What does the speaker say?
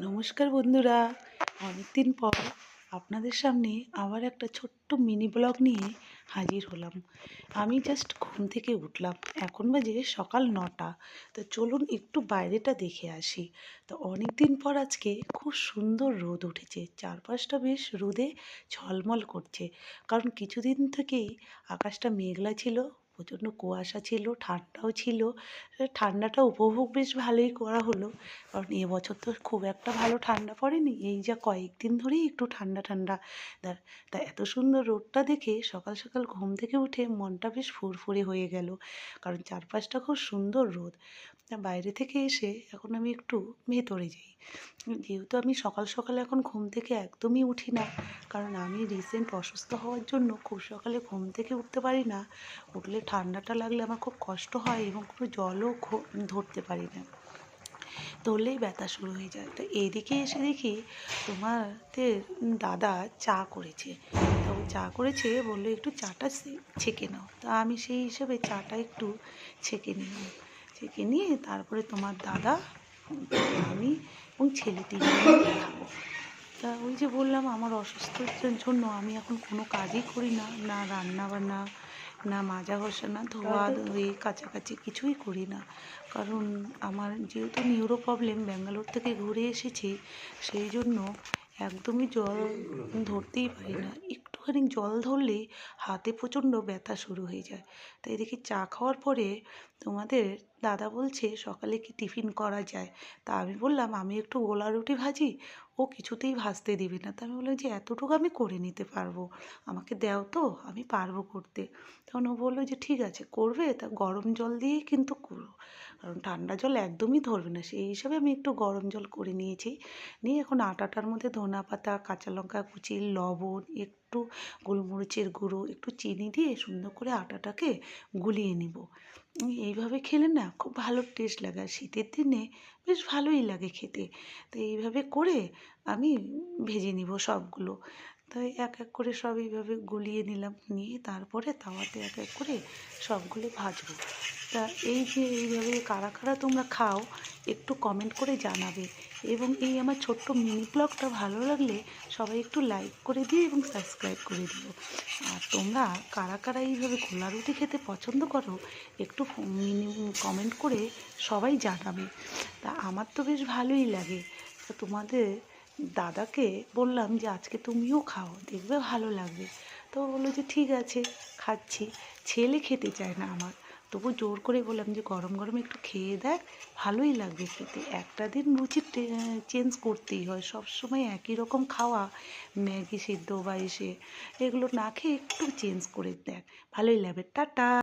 নমস্কার বন্ধুরা। অনেকদিন পর আপনাদের সামনে আবার একটা ছোট্ট মিনি ব্লগ নিয়ে হাজির হলাম। আমি জাস্ট ঘুম থেকে উঠলাম। এখন বাজে সকাল নটা। তো চলুন একটু বাইরেটা দেখে আসি। তো অনেক দিন পর আজকে খুব সুন্দর রোদ উঠেছে। চারপাশটা বেশ রোদে ঝলমল করছে। কারণ কিছুদিন থেকেই আকাশটা মেঘলা ছিল প্রচণ্ড কুয়াশা ছিল, ঠান্ডাও ছিল। ঠান্ডাটা উপভোগ বেশ ভালোই করা হলো। কারণ এবছর তো খুব একটা ভালো ঠান্ডা পড়েনি। এই যা কয়েকদিন ধরেই একটু ঠান্ডা ঠান্ডা। তা- এত সুন্দর রোদটা দেখে সকাল সকাল ঘুম থেকে উঠে মনটা বেশ ফুরফুরে হয়ে গেল। কারণ চারপাশটা খুব সুন্দর রোদ। বাইরে থেকে এসে এখন আমি একটু ভেতরে যাই। যেহেতু আমি সকাল, সকালে এখন ঘুম থেকে একদমই উঠি না, কারণ আমি রিসেন্ট অসুস্থ হওয়ার জন্য খুব সকালে ঘুম থেকে উঠতে পারি না। উঠলে ঠান্ডাটা লাগলে আমার খুব কষ্ট হয় এবং কোনো জলও ধরতে পারি না। ধরলেই ব্যথা শুরু হয়ে যায়। তো এইদিকে এসে দেখি তোমাদের দাদা চা করেছে। তো চা করেছে বলল, একটু চাটা ছেঁকে নাও। তা আমি সেই হিসেবে চাটা একটু ছেঁকে নিলাম। ছেঁকে নিয়ে তারপরে তোমার দাদা, আমি এবং ছেলে তিনজনে খাব। তা ওই যে বললাম, আমার অসুস্থতার জন্য আমি এখন কোনো কাজই করি না। না রান্না বান্না না মাজা ঘষা না ধোয়া ধুয়ে কাছাকাছি কিছুই করি না। কারণ আমার যেহেতু নিউরো প্রবলেম ব্যাঙ্গালোর থেকে ঘুরে এসেছি সেই জন্য একদমই জল ধরতেই পারি না। একটুখানি জল ধরলেই হাতে প্রচণ্ড ব্যথা শুরু হয়ে যায়। তাই দেখি চা খাওয়ার পরে তোমাদের দাদা বলছে সকালে কি টিফিন করা যায়? তা আমি বললাম, আমি একটু গোলা রুটি ভাজি, ও কিছুতেই ভাজতে দিবে না। তা আমি বললাম, যে এতটুকু আমি করে নিতে পারব, আমাকে দাও তো, আমি পারব করতে। তখন ও বলল যে, ঠিক আছে, করবে, তা গরম জল দিয়েই কিন্তু করো। কারণ ঠান্ডা জল একদমই ধরবে না। সেই হিসাবে আমি একটু গরম জল করে নিয়েছি। নিয়ে এখন আটাটার মধ্যে ধনা পাতা কাঁচা লঙ্কা কুচি, লবণ, একটু গোলমরিচের গুঁড়ো, একটু চিনি দিয়ে সুন্দর করে আটাটাকে গুলিয়ে নিব। এইভাবে খেলে না খুব ভালো টেস্ট লাগে। আর শীতের দিনে বেশ ভালোই লাগে খেতে। তো এইভাবে করে আমি ভেজে নিব সবগুলো। তাই এক এক করে সব এইভাবে গুলিয়ে নিলাম, নিয়ে তারপরে তাওয়াতে এক এক করে সবগুলো ভাজবো। তা এই যে এইভাবে কারা কারা তোমরা খাও, একটু কমেন্ট করে জানাবে। এবং এই আমার ছোট্ট মিনি ব্লগটা ভালো লাগলে সবাই একটু লাইক করে দিও এবং সাবস্ক্রাইব করে দিও। আর তোমরা কারা কারা এইভাবে গোলা রুটি খেতে পছন্দ করো, একটু মিনি কমেন্ট করে সবাই জানাবে। তা আমার তো বেশ ভালোই লাগে। তা তোমাদের দাদাকে বললাম যে, আজকে তুমিও খাও, দেখবে ভালো লাগবে। তো বলল যে, ঠিক আছে, খাচ্ছি। ছেলে খেতে চায় না আমার। তবু জোর করে বললাম যে, গরম গরম একটু খেয়ে দেখ, ভালোই লাগবে খেতে। একটা দিন রুচি চেঞ্জ করতেই হয়। সব সময় একই রকম খাওয়া, ম্যাগি সেদ্ধ বা এসে, এগুলো না খেয়ে একটু চেঞ্জ করে দেখ। ভালোই লাগবে। টাটা।